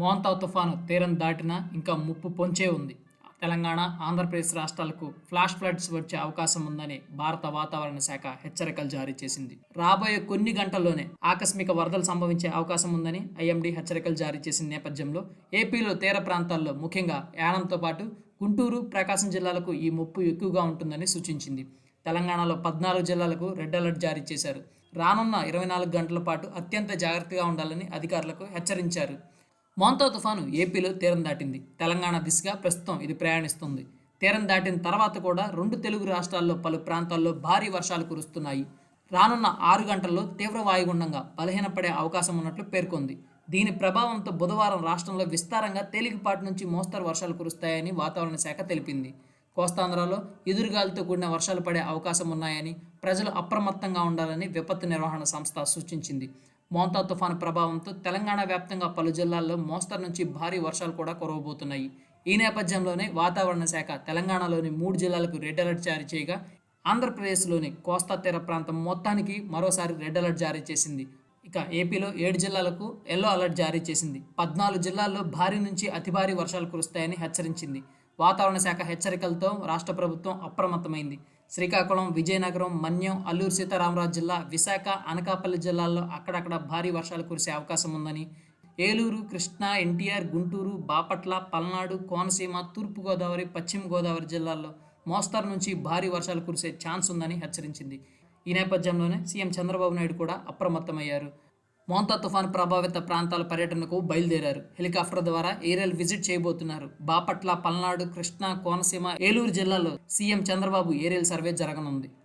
మోంతా తుఫాను తీరం దాటినా ఇంకా ముప్పు పొంచే ఉంది. తెలంగాణ ఆంధ్రప్రదేశ్ రాష్ట్రాలకు ఫ్లాష్ ఫ్లడ్స్ వచ్చే అవకాశం ఉందని భారత వాతావరణ శాఖ హెచ్చరికలు జారీ చేసింది. రాబోయే కొన్ని గంటల్లోనే ఆకస్మిక వరదలు సంభవించే అవకాశం ఉందని ఐఎండీ హెచ్చరికలు జారీ చేసిన నేపథ్యంలో ఏపీలో తీర ప్రాంతాల్లో ముఖ్యంగా యానంతో పాటు గుంటూరు ప్రకాశం జిల్లాలకు ఈ ముప్పు ఎక్కువగా ఉంటుందని సూచించింది. తెలంగాణలో పద్నాలుగు జిల్లాలకు రెడ్ అలర్ట్ జారీ చేశారు. రానున్న ఇరవై నాలుగు గంటల పాటు అత్యంత జాగ్రత్తగా ఉండాలని అధికారులకు హెచ్చరించారు. మోంతా తుఫాను ఏపీలో తీరం దాటింది. తెలంగాణ దిశగా ప్రస్తుతం ఇది ప్రయాణిస్తుంది. తీరం దాటిన తర్వాత కూడా రెండు తెలుగు రాష్ట్రాల్లో పలు ప్రాంతాల్లో భారీ వర్షాలు కురుస్తున్నాయి. రానున్న ఆరు గంటల్లో తీవ్ర వాయుగుండంగా బలహీనపడే అవకాశం ఉన్నట్లు పేర్కొంది. దీని ప్రభావంతో బుధవారం రాష్ట్రంలో విస్తారంగా తేలికపాటి నుంచి మోస్తరు వర్షాలు కురుస్తాయని వాతావరణ శాఖ తెలిపింది. కోస్తాంధ్రలో ఎదురుగాలితో కూడిన వర్షాలు పడే అవకాశం ఉన్నాయని ప్రజలు అప్రమత్తంగా ఉండాలని విపత్తు నిర్వహణ సంస్థ సూచించింది. మోంతా తుఫాను ప్రభావంతో తెలంగాణ వ్యాప్తంగా పలు జిల్లాల్లో మోస్తరు నుంచి భారీ వర్షాలు కూడా కురవబోతున్నాయి. ఈ నేపథ్యంలోనే వాతావరణ శాఖ తెలంగాణలోని మూడు జిల్లాలకు రెడ్ అలర్ట్ జారీ చేయగా ఆంధ్రప్రదేశ్లోని కోస్తా తీర ప్రాంతం మొత్తానికి మరోసారి రెడ్ అలర్ట్ జారీ చేసింది. ఇక ఏపీలో ఏడు జిల్లాలకు ఎల్లో అలర్ట్ జారీ చేసింది. పద్నాలుగు జిల్లాల్లో భారీ నుంచి అతి భారీ వర్షాలు కురుస్తాయని హెచ్చరించింది. వాతావరణ శాఖ హెచ్చరికలతో రాష్ట్ర ప్రభుత్వం అప్రమత్తమైంది. శ్రీకాకుళం విజయనగరం మన్యం అల్లూరు సీతారామరాజు జిల్లా విశాఖ అనకాపల్లి జిల్లాల్లో అక్కడక్కడ భారీ వర్షాలు కురిసే అవకాశం ఉందని ఏలూరు కృష్ణా ఎన్టీఆర్ గుంటూరు బాపట్ల పల్నాడు కోనసీమ తూర్పుగోదావరి పశ్చిమ గోదావరి జిల్లాల్లో మోస్తరు నుంచి భారీ వర్షాలు కురిసే ఛాన్స్ ఉందని హెచ్చరించింది. ఈ నేపథ్యంలోనే సీఎం చంద్రబాబు నాయుడు కూడా అప్రమత్తమయ్యారు. మోంతా తుఫాన్ ప్రభావిత ప్రాంతాల పర్యటనకు బయలుదేరారు. హెలికాప్టర్ ద్వారా ఏరియల్ విజిట్ చేయబోతున్నారు. బాపట్ల పల్నాడు కృష్ణా కోనసీమ ఏలూరు జిల్లాలో సీఎం చంద్రబాబు ఏరియల్ సర్వే జరగనుంది.